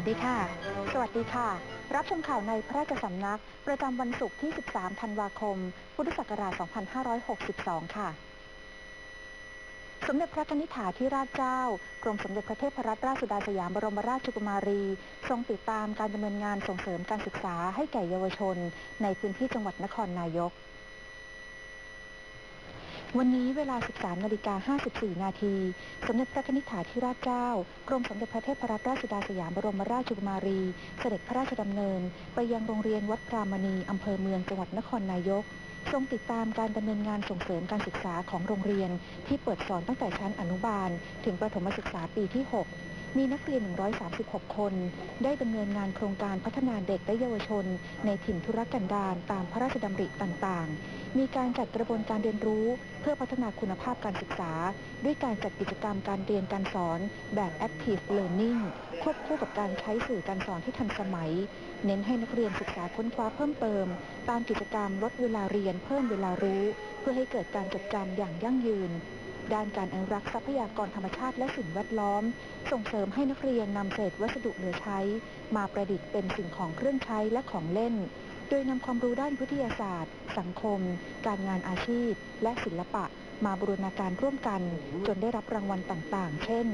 สวัสดีค่ะ สวัสดีค่ะ รับชมข่าวในพระราชสำนัก ประจำวันศุกร์ที่ 13 ธันวาคม พุทธศักราช 2562 ค่ะ สมเด็จพระนิธิถาธิราชเจ้า กรมสมเด็จพระเทพรัตนราชสุดาสยามบรมราชกุมารี ทรงติดตามการดำเนินงานส่งเสริมการศึกษาให้แก่เยาวชน ในพื้นที่จังหวัดนครนายก วันนี้เวลา 13นาฬิกา54 นาที สมเด็จพระนิธิถาธิราชเจ้า กรมสมเด็จพระเทพรัตนราชสุดาสยามบรมราชกุมารี เสด็จพระราชดำเนิน ไปยังโรงเรียนวัดพรามณี อำเภอเมืองจังหวัดนครนายก ทรงติดตามการดำเนินงานส่งเสริมการศึกษาของโรงเรียน ที่เปิดสอนตั้งแต่ชั้นอนุบาล ถึงประถมศึกษาปีที่ 6 มีนักเรียน 136 คน ได้ดำเนินงานโครงการพัฒนาเด็กและเยาวชน ในถิ่นธุรกันดารตามพระราชดำริต่างๆ มีการจัดกระบวนการเรียนรู้ เพื่อพัฒนาคุณภาพการศึกษา ด้วยการจัดกิจกรรมการเรียนการสอนแบบ active learning ควบคู่กับการใช้สื่อการสอนที่ทันสมัย เน้นให้นักเรียนศึกษาค้นคว้าเพิ่มเติม ตามกิจกรรมลดเวลาเรียนเพิ่มเวลารู้ เพื่อให้เกิดการจดจำอย่างยั่งยืน ด้านการอนุรักษ์ทรัพยากรธรรมชาติและสิ่งแวดล้อม ส่งเสริมให้นักเรียนนำเศษวัสดุเหลือใช้ มาประดิษฐ์เป็นสิ่งของเครื่องใช้และของเล่น โดยนำความรู้ด้านวิทยาศาสตร์ สังคม การงานอาชีพ และศิลปะ มาบูรณาการร่วมกัน จนได้รับรางวัลต่างๆ เช่น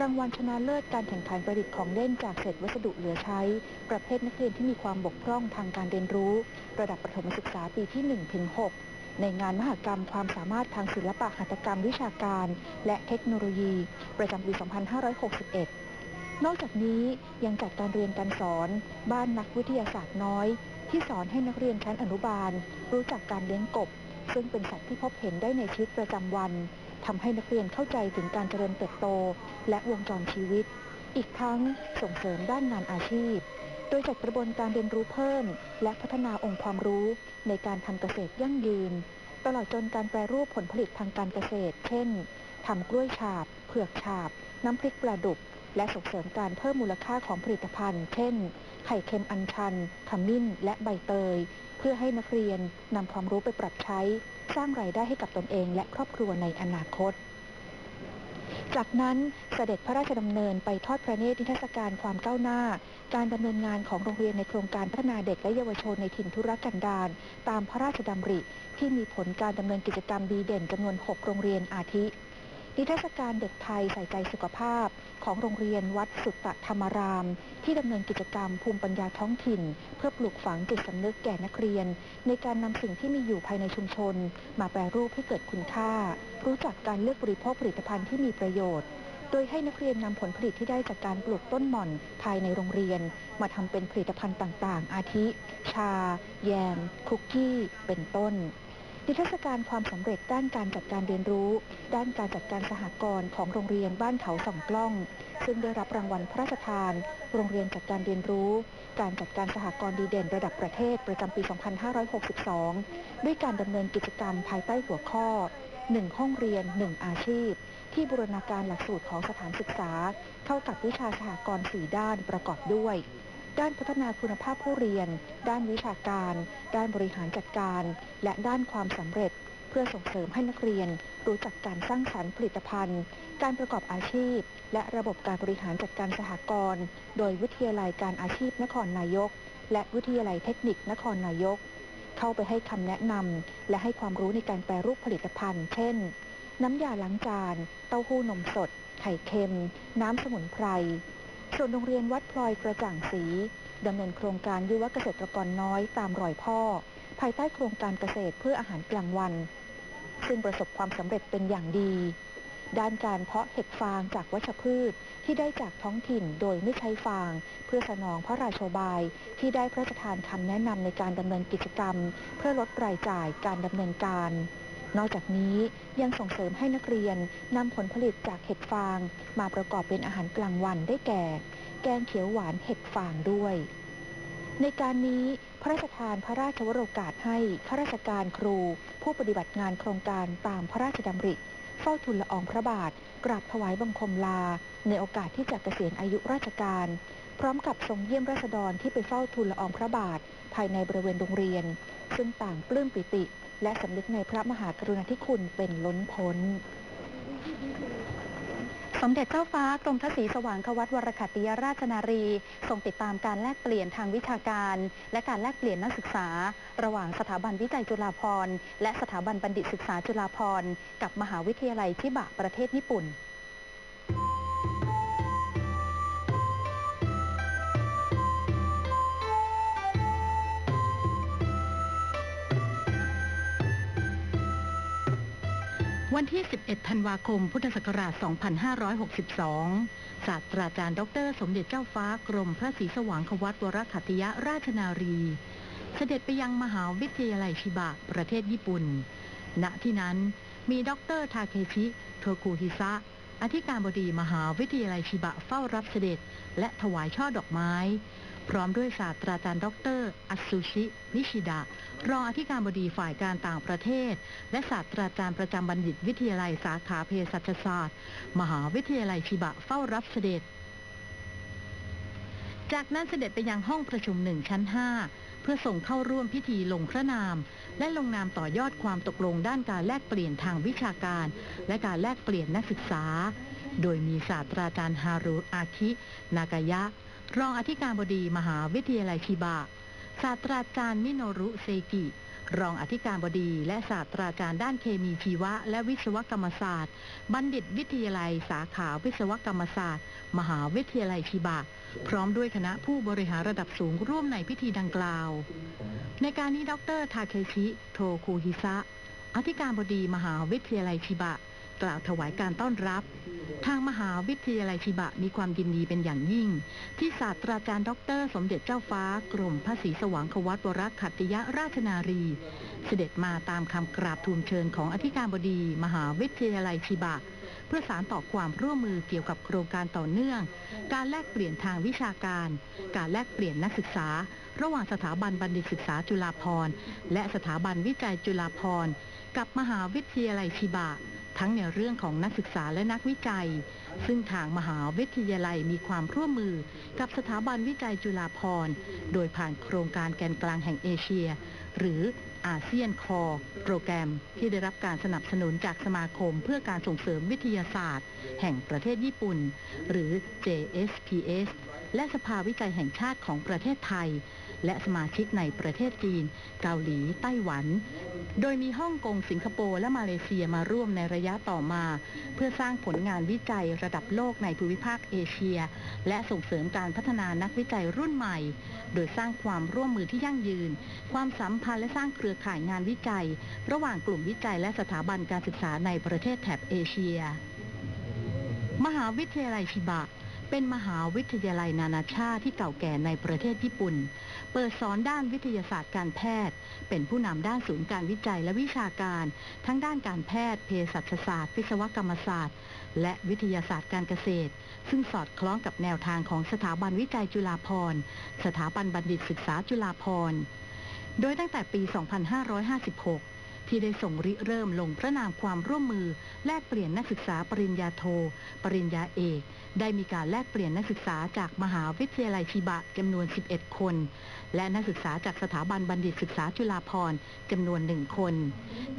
รางวัลชนะเลิศการแข่งขันประดิษฐ์ของเล่นจากเศษวัสดุเหลือใช้ ประเภทนักเรียนที่มีความบกพร่องทางการเรียนรู้ ระดับประถมศึกษาปีที่1ถึง6 ในงานมหกรรมความสามารถทางศิลปะหัตถกรรมวิชาการ และเทคโนโลยี ประจำปี 2561 นอกจากนี้ยังจัดการเรียนการสอนบ้านนักวิทยาศาสตร์น้อย ที่สอนให้นักเรียนชั้นอนุบาล รู้จักการเลี้ยงกบ ซึ่งเป็นสัตว์ที่พบเห็นได้ในชีวิตประจำวันทำให้นักเรียนเข้าใจถึงการเจริญเติบโต และวงจรชีวิต อีกทั้งส่งเสริมด้านงานอาชีพ โดยจัดกระบวนการเรียนรู้เพิ่ม และพัฒนาองค์ความรู้ในการทำเกษตรยั่งยืน ตลอดจนการแปรรูปผลผลิตทางการเกษตร เช่นทำกล้วยฉาบ เผือกฉาบ น้ำพริกปลาดุก และส่งเสริมการเพิ่มมูลค่าของผลิตภัณฑ์ เช่น ไข่เค็มอัญชัน ขมิ้น และใบเตย เพื่อให้นักเรียนนำความรู้ไปปรับใช้ สร้างรายได้ให้กับตนเองและครอบครัวในอนาคต จากนั้นเสด็จพระราชดำเนินไปทอดพระเนตรนิทรรศการความก้าวหน้า การดำเนินงานของโรงเรียนในโครงการพัฒนาเด็กและเยาวชนในถิ่นธุรกันดารตามพระราชดำริ ที่มีผลการดำเนินกิจกรรมดีเด่นจำนวน 6 โรงเรียนอาทิ นิทรรศการเด็กไทยใส่ใจสุขภาพ ของโรงเรียนวัดสุตตธรรมาราม ที่ดำเนินกิจกรรมภูมิปัญญาท้องถิ่น เพื่อปลูกฝังจิตสำนึกแก่นักเรียน ในการนำสิ่งที่มีอยู่ภายในชุมชน มาแปรรูปให้เกิดคุณค่า รู้จักการเลือกบริโภคผลิตภัณฑ์ที่มีประโยชน์โดยให้นักเรียนนำผลผลิตที่ได้จากการปลูกต้นหม่อนภายในโรงเรียน มาทำเป็นผลิตภัณฑ์ต่างๆ อาทิ ชา แยม คุกกี้ เป็นต้น นิทรรศการความสำเร็จด้านการจัดการเรียนรู้ ด้านการจัดการสหกรณ์ของโรงเรียนบ้านเขาสองกล้อง ซึ่งได้รับรางวัลพระราชทาน โรงเรียนจัดการเรียนรู้ การจัดการสหกรณ์ดีเด่นระดับประเทศประจำปี 2562 ด้วยการดำเนินกิจกรรมภายใต้หัวข้อ 1 ห้องเรียน 1 อาชีพ ที่บูรณาการหลักสูตรของสถานศึกษา เข้ากับวิชาสหกรณ์4ด้านประกอบด้วย ด้านพัฒนาคุณภาพผู้เรียน ด้านวิชาการ ด้านบริหารจัดการ และด้านความสำเร็จ เพื่อส่งเสริมให้นักเรียน รู้จักการสร้างสรรค์ผลิตภัณฑ์ การประกอบอาชีพ และระบบการบริหารจัดการสหกรณ์โดยวิทยาลัยการอาชีพนครนายก และวิทยาลัยเทคนิคนครนายก เข้าไปให้คำแนะนำและให้ความรู้ในการแปรรูปผลิตภัณฑ์ เช่น น้ำยาล้างจาน เต้าหู้นมสด ไข่เค็ม น้ำสมุนไพร ส่วนโรงเรียนวัดพลอยกระจ่างสีดำเนินโครงการยุวเกษตรกรน้อยตามรอยพ่อ ภายใต้โครงการเกษตรเพื่ออาหารกลางวัน ซึ่งประสบความสำเร็จเป็นอย่างดี ด้านการเพาะเห็ดฟางจากวัชพืชที่ได้จากท้องถิ่นโดยไม่ใช้ฟาง เพื่อสนองพระราโชบายที่ได้พระราชทานคำแนะนำในการดำเนินกิจกรรม เพื่อลดรายจ่ายการดำเนินการ นอกจากนี้ยังส่งเสริมให้นักเรียนนำผลผลิตจากเห็ดฟาง มาประกอบเป็นอาหารกลางวันได้แก่ แกงเขียวหวานเห็ดฟางด้วย ในการนี้พระราชทานพระราชวโรกาสให้ข้าราชการครู ผู้ปฏิบัติงานโครงการตามพระราชดำริเฝ้าทูลละอองพระบาท กราบถวายบังคมลา ในโอกาสที่จะเกษียณอายุราชการ ร้อมกับทรงเยี่ยมราษฎรที่ไปเฝ้าทูลละอองพระบาท ภายในบริเวณโรงเรียน ซึ่งต่างปลื้มปิติ และสำนึกในพระมหากรุณาธิคุณเป็นล้นพ้นสมเด็จเจ้าฟ้ากรมพระศรีสว่างควัตวรคัตติยราชนารีทรงติดตามการแลกเปลี่ยนทางวิชาการ และการแลกเปลี่ยนนักศึกษา ระหว่างสถาบันวิจัยจุฬาภรณ์และสถาบันบัณฑิตศึกษาจุฬาภรณ์กับมหาวิทยาลัยชิบะประเทศญี่ปุ่น วันที่ 11 ธันวาคม พุทธศักราช 2562 ศาสตราจารย์ ดร สมเด็จเจ้าฟ้ากรมพระศรีสว่างควัตวรคัติยราชนารี เสด็จไปยังมหาวิทยาลัยชิบะ ประเทศญี่ปุ่น ณ ที่นั้นมีดร ทาเคชิโทคุฮิซะ อธิการบดีมหาวิทยาลัยชิบะเฝ้ารับเสด็จ และถวายช่อดอกไม้ พร้อมด้วยศาสตราจารย์ดรอัตสุชิ นิชิดะ รองอธิการบดีฝ่ายการต่างประเทศ และศาสตราจารย์ประจำบัณฑิตวิทยาลัยสาขาเภสัชศาสตร์ มหาวิทยาลัยชิบะเฝ้ารับเสด็จ จากนั้นเสด็จไปยังห้องประชุมหนึ่งชั้น5เพื่อส่งเข้าร่วมพิธีลงพระนาม และลงนามต่อยอดความตกลงด้านการแลกเปลี่ยนทางวิชาการ และการแลกเปลี่ยนนักศึกษา โดยมีศาสตราจารย์ฮารุอาคิ นากายะ รองอธิการบดีมหาวิทยาลัยชิบะศาสตราจารย์มิโนรุเซกิ รองอธิการบดีและศาสตราจารย์ด้านเคมีชีวะ และวิศวกรรมศาสตร์ บัณฑิตวิทยาลัยสาขาวิศวกรรมศาสตร์ มหาวิทยาลัยชิบะ พร้อมด้วยคณะผู้บริหารระดับสูงร่วมในพิธีดังกล่าว ในการนี้ดรทาเคชิ โทคุฮิซะ อธิการบดีมหาวิทยาลัยชิบะ กล่าวถวายการต้อนรับ ทางมหาวิทยาลัยชิบะมีความยินดีเป็นอย่างยิ่ง ที่ศาสตราจารย์ ดร สมเด็จเจ้าฟ้ากรมพระศรีสว่างควัตวรคัตติยราชนารี เสด็จมาตามคำกราบทูลเชิญของอธิการบดี มหาวิทยาลัยชิบะ เพื่อสารต่อความร่วมมือเกี่ยวกับโครงการต่อเนื่อง การแลกเปลี่ยนทางวิชาการ การแลกเปลี่ยนนักศึกษา ระหว่างสถาบันบัณฑิตศึกษาจุฬาภรณ์ และสถาบันวิจัยจุฬาภรณ์ กับมหาวิทยาลัยชิบะ ทั้งในเรื่องของนักศึกษาและนักวิจัย ซึ่งทางมหาวิทยาลัยมีความร่วมมือกับสถาบันวิจัยจุฬาภรณ์ โดยผ่านโครงการแกนกลางแห่งเอเชีย หรือ อาเซียนคอโปรแกรมที่ได้รับการสนับสนุนจากสมาคมเพื่อการส่งเสริมวิทยาศาสตร์ แห่งประเทศญี่ปุ่น หรือ JSPS และสภาวิจัยแห่งชาติของประเทศไทย และสมาชิกในประเทศจีน เกาหลี ไต้หวัน โดยมีฮ่องกง สิงคโปร์ และมาเลเซียมาร่วมในระยะต่อมา เพื่อสร้างผลงานวิจัยระดับโลกในภูมิภาคเอเชีย และส่งเสริมการพัฒนานักวิจัยรุ่นใหม่ โดยสร้างความร่วมมือที่ยั่งยืน ความสัมพันธ์และสร้างเครือข่ายงานวิจัย ระหว่างกลุ่มวิจัยและสถาบันการศึกษาในประเทศแถบเอเชีย มหาวิทยาลัยชิบะ เป็นมหาวิทยาลัยนานาชาติที่เก่าแก่ในประเทศญี่ปุ่น เปิดสอนด้านวิทยาศาสตร์การแพทย์ เป็นผู้นำด้านศูนย์การวิจัยและวิชาการ ทั้งด้านการแพทย์ เภสัชศาสตร์ วิศวกรรมศาสตร์ และวิทยาศาสตร์การเกษตร ซึ่งสอดคล้องกับแนวทางของสถาบันวิจัยจุฬาภรณ์ สถาบันบัณฑิตศึกษาจุฬาภรณ์ โดยตั้งแต่ปี 2556 ที่ได้ส่งริเริ่มลงพระนามความร่วมมือ แลกเปลี่ยนนักศึกษาปริญญาโท ปริญญาเอก ได้มีการแลกเปลี่ยนนักศึกษาจากมหาวิทยาลัยชิบะจำนวน 11 คน และนักศึกษาจากสถาบันบัณฑิตศึกษาจุฬาภรณ์จำนวนหนึ่งคน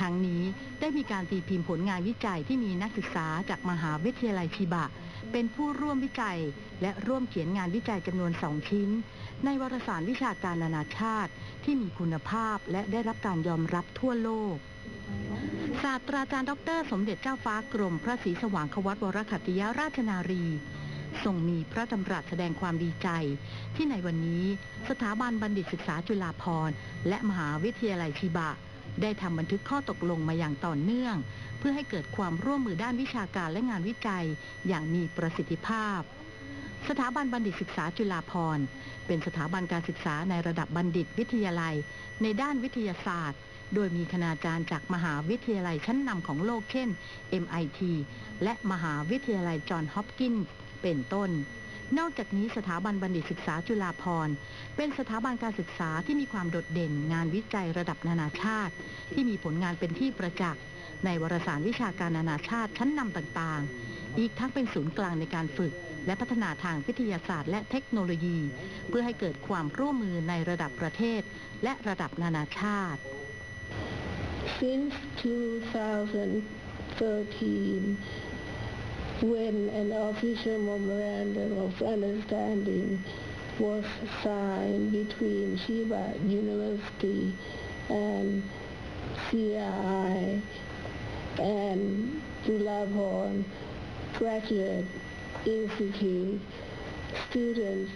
ทั้งนี้ได้มีการตีพิมพ์ผลงานวิจัยที่มีนักศึกษาจากมหาวิทยาลัยชิบะ เป็นผู้ร่วมวิจัย และร่วมเขียนงานวิจัยจำนวนสองชิ้น ในวารสารวิชาการนานาชาติ ที่มีคุณภาพและได้รับการยอมรับทั่วโลกศาสตราจารย์ดร สมเด็จเจ้าฟ้ากรม พระศรีสว่างควัตวรคัตติยราชนารี ทรงมีพระดำรัสแสดงความดีใจ ที่ในวันนี้สถาบันบัณฑิตศึกษาจุฬาภรณ์ และมหาวิทยาลัยชิบะ ได้ทำบันทึกข้อตกลงมาอย่างต่อเนื่อง เพื่อให้เกิดความร่วมมือด้านวิชาการและงานวิจัยอย่างมีประสิทธิภาพ สถาบันบัณฑิตศึกษาจุฬาภรณ์ เป็นสถาบันการศึกษาในระดับบัณฑิตวิทยาลัย ในด้านวิทยาศาสตร์โดยมีคณาจารย์จากมหาวิทยาลัยชั้นนำของโลกเช่น MIT และมหาวิทยาลัยจอห์นฮอปกินส์ เป็นต้น นอกจากนี้สถาบันบัณฑิตศึกษาจุฬาภรณ์ เป็นสถาบันการศึกษาที่มีความโดดเด่นงานวิจัยระดับนานาชาติ ที่มีผลงานเป็นที่ประจักษ์ในวารสารวิชาการนานาชาติชั้นนำต่างๆ อีกทั้งเป็นศูนย์กลางในการฝึก และพัฒนาทางวิทยาศาสตร์ และเทคโนโลยี เพื่อให้เกิดความร่วมมือในระดับประเทศ และระดับนานาชาติ Since 2013, when an official memorandum of understanding was signed between Chiba University and CRI and Julapon Graduate Institute Student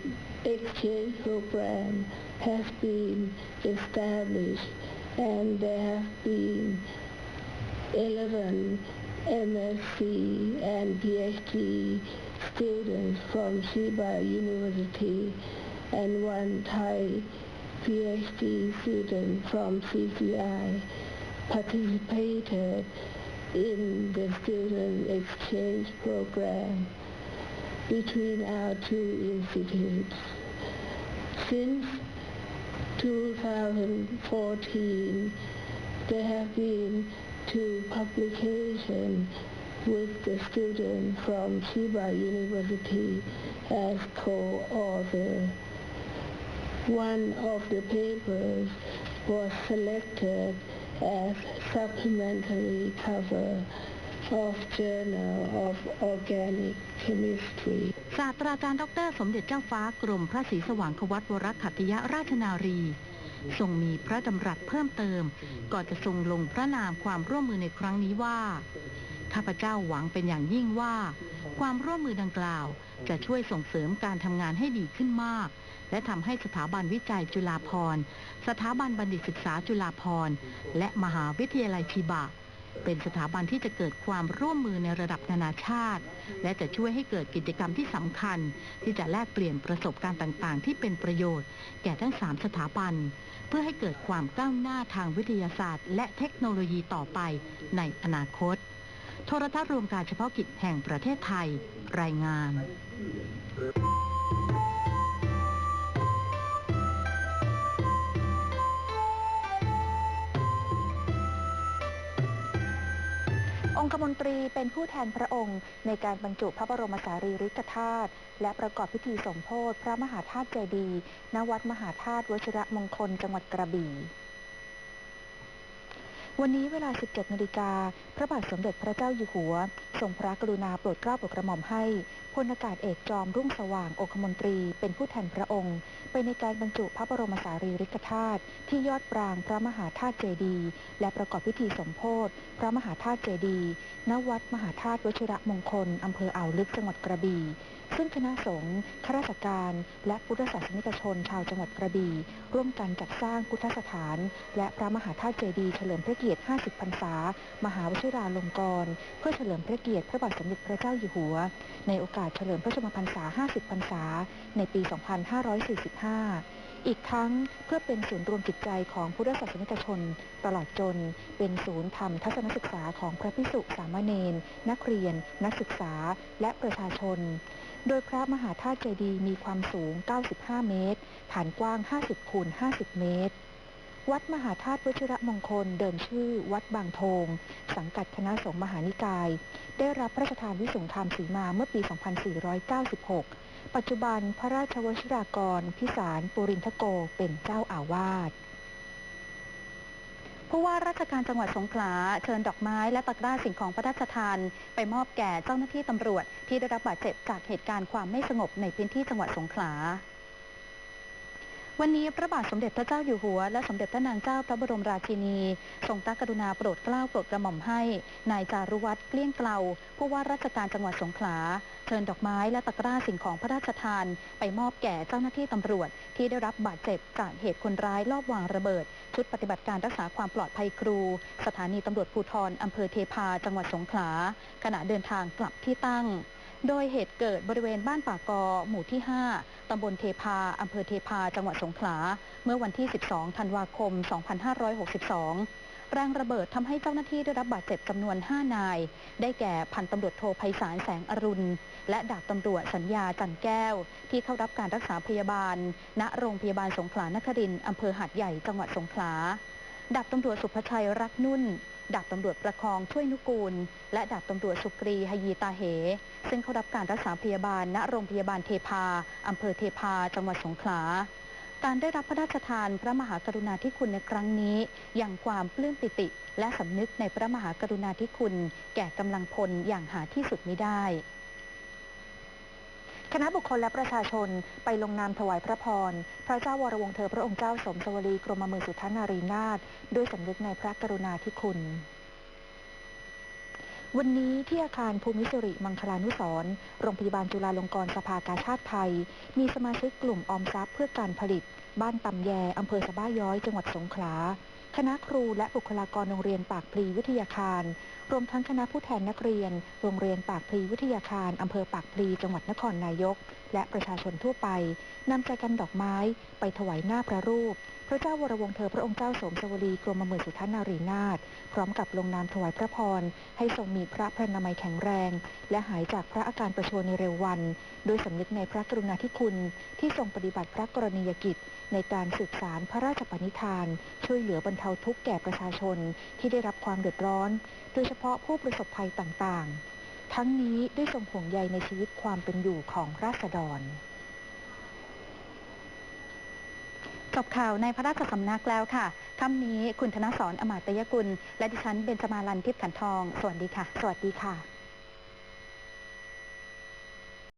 Exchange Program has been established and there have been 11 MSc and PhD students from Chiba University and one Thai PhD student from CCI participated in the student exchange program between our two institutes. Since 2014, there have been two publications with the student from Chiba University as co-author. One of the papers was selected as supplementary cover of Journal of Organic Chemistry. ศาสตราจารย์ดร สมเด็จเจ้าฟ้ากรมพระศรีสว่างควัตวรขัตติยราชนารี ทรงมีพระดำรัสเพิ่มเติม ก่อนจะทรงลงพระนามความร่วมมือในครั้งนี้ว่า ข้าพเจ้าหวังเป็นอย่างยิ่งว่า ความร่วมมือดังกล่าวจะช่วยส่งเสริมการทำงานให้ดีขึ้นมาก และทำให้สถาบันวิจัยจุฬาภรณ์ สถาบันบัณฑิตศึกษาจุฬาภรณ์ และมหาวิทยาลัยชีบะ เป็นสถาบันที่จะเกิดความร่วมมือในระดับนานาชาติ และจะช่วยให้เกิดกิจกรรมที่สำคัญ ที่จะแลกเปลี่ยนประสบการณ์ต่างๆ ที่เป็นประโยชน์ แก่ทั้ง 3 สถาบัน เพื่อให้เกิดความก้าวหน้าทางวิทยาศาสตร์ และเทคโนโลยีต่อไปในอนาคต โทรทัศน์รวมการเฉพาะกิจแห่งประเทศไทย รายงาน คมนตรีเป็นผู้แทนพระองค์ ในการบรรจุพระบรมสารีริกธาตุและประกอบพิธีสมโพธิพระมหาธาตุเจดีย์ณวัดมหาธาตุวชิระมงคลจังหวัดกระบี่ วันนี้เวลา 17 นาฬิกา พระบาทสมเด็จพระเจ้าอยู่หัว ทรงพระกรุณาโปรดเกล้าโปรดกระหม่อมให้พลอากาศเอกจอมรุ่งสว่างองคมนตรี เป็นผู้แทนพระองค์ ไปในการบรรจุพระบรมสารีริกธาตุที่ยอดปรางพระมหาธาตุเจดีย์และประกอบพิธีสมโพธิพระมหาธาตุเจดีย์ณวัดมหาธาตุวชิระมงคลอำเภออ่าวลึกจังหวัดกระบี่ซึ่งคณะสงฆ์ข้าราชการ และพุทธศาสนิกชนชาวจังหวัดกระบี่ร่วมกันจัดสร้างพุทธสถาน และพระมหาธาตุเจดีย์เฉลิมพระเกียรติเกียรติ 50 พรรษา มหาวชิราลงกรณ์เพื่อเฉลิมพระเกียรติพระบาทสมเด็จพระเจ้าอยู่หัว ในโอกาสเฉลิมพระชนมพรรษา 50 พรรษา ในปี 2545 อีกทั้งเพื่อเป็นศูนย์รวมจิตใจของพุทธศาสนิกชน ตลอดจน เป็นศูนย์ธรรมทัศนศึกษาของพระพิสุสามเณรนักเรียน นักศึกษา และประชาชนโดยพระมหาธาตุเจดีย์มีความสูง 95 เมตร ฐานกว้าง 50 คูณ 50 เมตร วัดมหาธาตุวชิระมงคล เดิมชื่อ วัดบางโทงสังกัดคณะสงฆ์มหานิกาย ได้รับพระราชทานวิสุงคามสีมาเมื่อปี 2496 ปัจจุบันพระราชวชิรากร พิสารปุรินทโกเป็นเจ้าอาวาสผู้ว่าราชการจังหวัดสงขลาเชิญดอกไม้และตะกร้าสิ่งของพระราชทาน ไปมอบแก่เจ้าหน้าที่ตำรวจ ที่ได้รับบาดเจ็บจากเหตุการณ์ความไม่สงบในพื้นที่จังหวัดสงขลา วันนี้พระบาทสมเด็จพระเจ้าอยู่หัว และสมเด็จพระนางเจ้าพระบรมราชินี ทรงพระกรุณาโปรดเกล้าโปรดกระหม่อมให้ นายจารุวัตรเกลี้ยงเกลาผู้ว่าราชการจังหวัดสงขลาเชิญดอกไม้และตะกร้าสิ่งของพระราชทาน ไปมอบแก่เจ้าหน้าที่ตำรวจ ที่ได้รับบาดเจ็บจากเหตุคนร้ายลอบวางระเบิด ชุดปฏิบัติการรักษาความปลอดภัยครู สถานีตำรวจภูธรอำเภอเทพาจังหวัดสงขลาขณะเดินทางกลับที่ตั้ง โดยเหตุเกิดบริเวณบ้านป่ากอ หมู่ที่ 5 ตำบลเทพา อำเภอเทพา จังหวัดสงขลา เมื่อวันที่ 12 ธันวาคม 2562 แรงระเบิดทำให้เจ้าหน้าที่ได้รับบาดเจ็บจำนวน 5 นาย ได้แก่พันตำรวจโทไพศาลแสงอรุณ และดาบตำรวจสัญญาจันแก้ว ที่เข้ารับการรักษาพยาบาล ณ โรงพยาบาลสงขลานครินทร์อำเภอหาดใหญ่ จังหวัดสงขลา ดาบตำรวจสุภชัยรักนุ่น ดาบตำรวจประคองช่วยนุกูล และดาบตำรวจสุกรีฮยีตาเห ซึ่งเขารับการรักษาพยาบาลณโรงพยาบาลเทพาอำเภอเทพา จังหวัดสงขลา การได้รับพระราชทานพระมหากรุณาธิคุณในครั้งนี้ อย่างความปลื้มปิติ และสำนึกในพระมหากรุณาธิคุณ แก่กำลังพลอย่างหาที่สุดไม่ได้ คณะบุคคลและประชาชนไปลงนามถวายพระพร พระเจ้าวรวงศ์เธอพระองค์เจ้าสมสวรีกรมมื่นสุทธนารีนาถด้วยสำนึกในพระกรุณาธิคุณวันนี้ที่อาคารภูมิสิริมังคลานุสรโรงพยาบาลจุฬาลงกรณ์สภากาชาติไทย มีสมาชิกกลุ่มออมทรัพย์เพื่อการผลิต บ้านตำแยอำเภอสะบ้าย้อยจังหวัดสงขลา คณะครูและบุคลากรโรงเรียนปากพลีวิทยาคาร รวมทั้งคณะผู้แทนนักเรียน โรงเรียนปากพลีวิทยาคารอำเภอปากพลีจังหวัดนครนายก และประชาชนทั่วไปนำใจกันดอกไม้ไปถวายหน้าพระรูป พระเจ้าวรวงศ์เธอพระองค์เจ้าสมสวรีกรมหมื่นสุทธนารีนาถพร้อมกับลงนามถวายพระพร ให้ทรงมีพระพรรณนามัยแข็งแรง และหายจากพระอาการประชวรในเร็ววัน โดยสำนึกในพระกรุณาธิคุณ ที่ทรงปฏิบัติพระกรณียกิจ ในการสืบสารพระราชปณิธาน ช่วยเหลือบรรเทาทุกข์แก่ประชาชนที่ได้รับความเดือดร้อน โดยเฉพาะผู้ประสบภัยต่างๆ ทั้งนี้ด้วยทรงห่วงใยในชีวิตความเป็นอยู่ของราษฎรจบข่าวในพระราชสำนักแล้วค่ะค่ำนี้คุณธนสรอมาตยกุล และดิฉันเบญจมาลันทิพย์ขันทอง สวัสดีค่ะ สวัสดีค่ะ